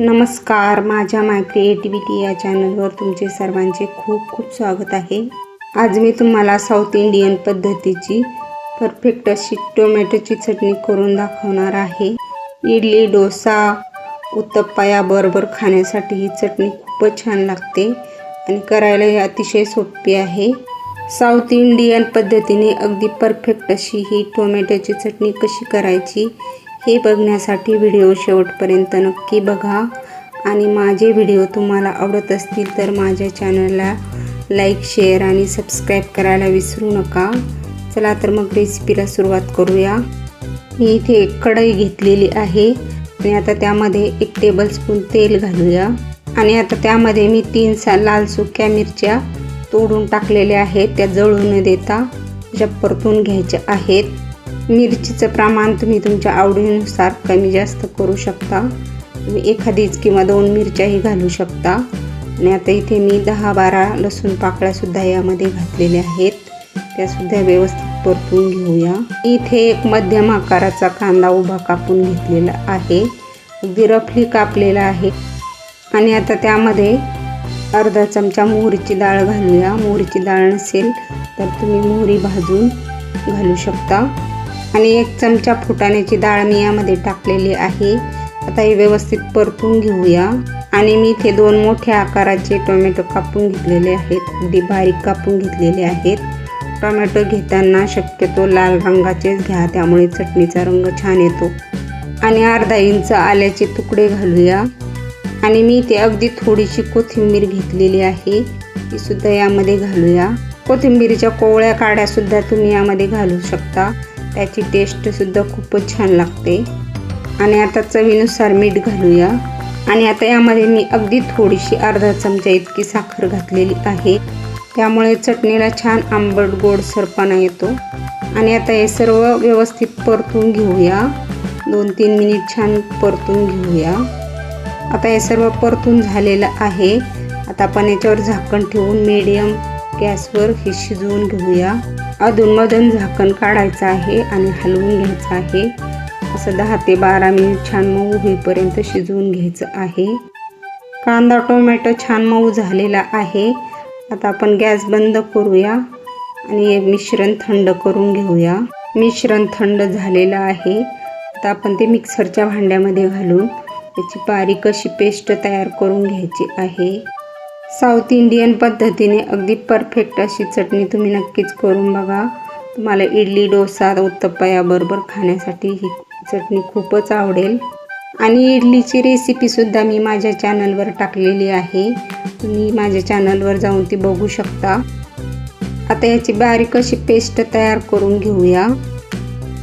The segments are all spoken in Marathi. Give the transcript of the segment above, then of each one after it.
नमस्कार माझ्या माय क्रिएटिव्हिटी या चॅनलवर तुमचे सर्वांचे खूप खूप स्वागत आहे. आज मी तुम्हाला साऊथ इंडियन पद्धतीची परफेक्ट अशी टोमॅटोची चटणी करून दाखवणार आहे. इडली डोसा उत्तप्पा याबरोबर खाण्यासाठी ही चटणी खूपच छान लागते आणि करायला ही अतिशय सोपी आहे. साऊथ इंडियन पद्धतीने अगदी परफेक्ट अशी ही टोमॅटोची चटणी कशी करायची हे बघण्यासाठी व्हिडिओ शेवटपर्यंत नक्की बघा. आणि माझे व्हिडिओ तुम्हाला आवडत असतील तर माझ्या चॅनलला लाईक शेअर आणि सबस्क्राईब करायला विसरू नका. चला तर मग रेसिपीला सुरुवात करूया. मी इथे एक कढई घेतलेली आहे. आणि आता त्यामध्ये एक टेबलस्पून तेल घालूया. आणि आता त्यामध्ये मी तीन सा लाल सुक्या मिरच्या तोडून टाकलेल्या आहेत. त्या जळू न देता ज्या परतून घ्यायच्या आहेत. मिरचीचं प्रमाण तुम्ही तुमच्या आवडीनुसार कमी जास्त करू शकता. तुम्ही एखादीच किंवा दोन मिरच्याही घालू शकता. आणि आता इथे मी दहा बारा लसूण पाकळ्यासुद्धा यामध्ये घातलेल्या आहेत. त्यासुद्धा व्यवस्थित परतून घेऊया. इथे एक मध्यम आकाराचा कांदा उभा कापून घेतलेला आहे. अगदी रफली कापलेला आहे. आणि आता त्यामध्ये अर्धा चमचा मोहरीची डाळ घालूया. मोहरीची डाळ नसेल तर तुम्ही मोहरी भाजून घालू शकता. आणि एक चमचा फुटाण्याची डाळ मी यामध्ये टाकलेली आहे. आता हे व्यवस्थित परतून घेऊया. आणि मी इथे दोन मोठ्या आकाराचे टोमॅटो कापून घेतलेले आहेत. अगदी बारीक कापून घेतलेले आहेत. टोमॅटो घेताना शक्यतो लाल रंगाचेच घ्या त्यामुळे चटणीचा रंग छान येतो. आणि अर्धा इंच आल्याचे तुकडे घालूया. आणि मी इथे अगदी थोडीशी कोथिंबीर घेतलेली आहे. ती सुद्धा यामध्ये घालूया. कोथिंबीरीच्या कोवळ्या काड्यासुद्धा तुम्ही यामध्ये घालू शकता. त्याची टेस्टसुद्धा खूपच छान लागते. आणि आता चवीनुसार मीठ घालूया. आणि आता यामध्ये मी अगदी थोडीशी अर्धा चमचा इतकी साखर घातलेली आहे. त्यामुळे चटणीला छान आंबट गोड सरपणा येतो. आणि आता हे सर्व व्यवस्थित परतून घेऊया. दोन तीन मिनिट छान परतून घेऊया. आता हे सर्व परतून झालेलं आहे. आता आपण याच्यावर झाकण ठेवून मीडियम गॅसवर हे शिजवून घेऊया. अधूनमधून झाकण काढायचं आहे आणि हलवून घ्यायचं आहे. असं दहा ते बारा मिनिट छान मऊ होईपर्यंत शिजवून घ्यायचं आहे. कांदा टोमॅटो छान मऊ झालेला आहे. आता आपण गॅस बंद करूया आणि हे मिश्रण थंड करून घेऊया. मिश्रण थंड झालेलं आहे. आता आपण ते मिक्सरच्या भांड्यामध्ये घालून त्याची बारीक अशी पेस्ट तयार करून घ्यायची आहे. साऊथ इंडियन पद्धतीने अगदी परफेक्ट अशी चटणी तुम्ही नक्कीच करून बघा. तुम्हाला इडली डोसा उत्तप्पा याबरोबर खाण्यासाठी ही चटणी खूपच आवडेल. आणि इडलीची रेसिपीसुद्धा मी माझ्या चॅनलवर टाकलेली आहे. तुम्ही माझ्या चॅनलवर जाऊन ती बघू शकता. आता याची बारीक अशी पेस्ट तयार करून घेऊया.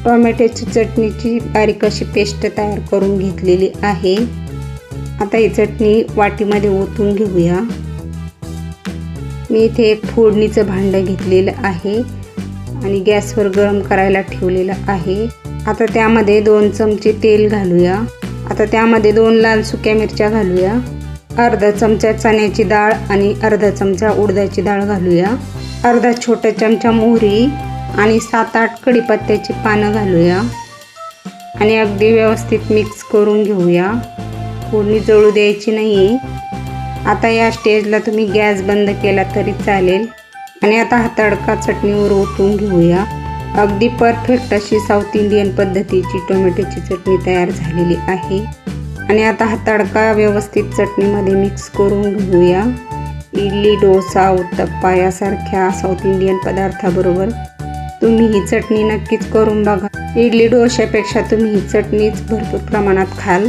टोमॅटोची चटणीची बारीक अशी पेस्ट तयार करून घेतलेली आहे. आता ही चटणी वाटीमध्ये ओतून घेऊया. मी इथे एक फोडणीचं भांडं घेतलेलं आहे आणि गॅसवर गरम करायला ठेवलेलं आहे. आता त्यामध्ये दोन चमचे तेल घालूया. आता त्यामध्ये दोन लाल सुक्या मिरच्या घालूया. अर्धा चमचा चण्याची डाळ आणि अर्धा चमचा उडदाची डाळ घालूया. अर्धा छोटा चमचा मोहरी आणि सात आठ कढीपत्त्याची पानं घालूया. आणि अगदी व्यवस्थित मिक्स करून घेऊया. फोडणी जळू द्यायची नाही आता या स्टेजला तुम्ही गॅस बंद केला तरी चालेल. आणि आता हा तडका चटणीवर ओतून घेऊया. अगदी परफेक्ट अशी साऊथ इंडियन पद्धतीची टोमॅटोची चटणी तयार झालेली आहे. आणि आता हा तडका व्यवस्थित चटणीमध्ये मिक्स करून घेऊया. इडली डोसा उत्तप्पा यासारख्या साऊथ इंडियन पदार्थाबरोबर तुम्ही ही चटणी नक्कीच करून बघा. इडली डोशापेक्षा तुम्ही ही चटणीच भरपूर प्रमाणात खाल.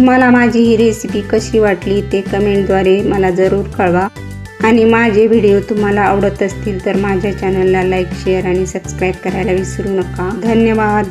तुम्हाला माझी ही रेसिपी कशी वाटली ते कमेंटद्वारे मला जरूर कळवा. आणि माझे व्हिडिओ तुम्हाला आवडत असतील तर माझ्या चॅनलला लाईक शेअर आणि सबस्क्राईब करायला विसरू नका. धन्यवाद.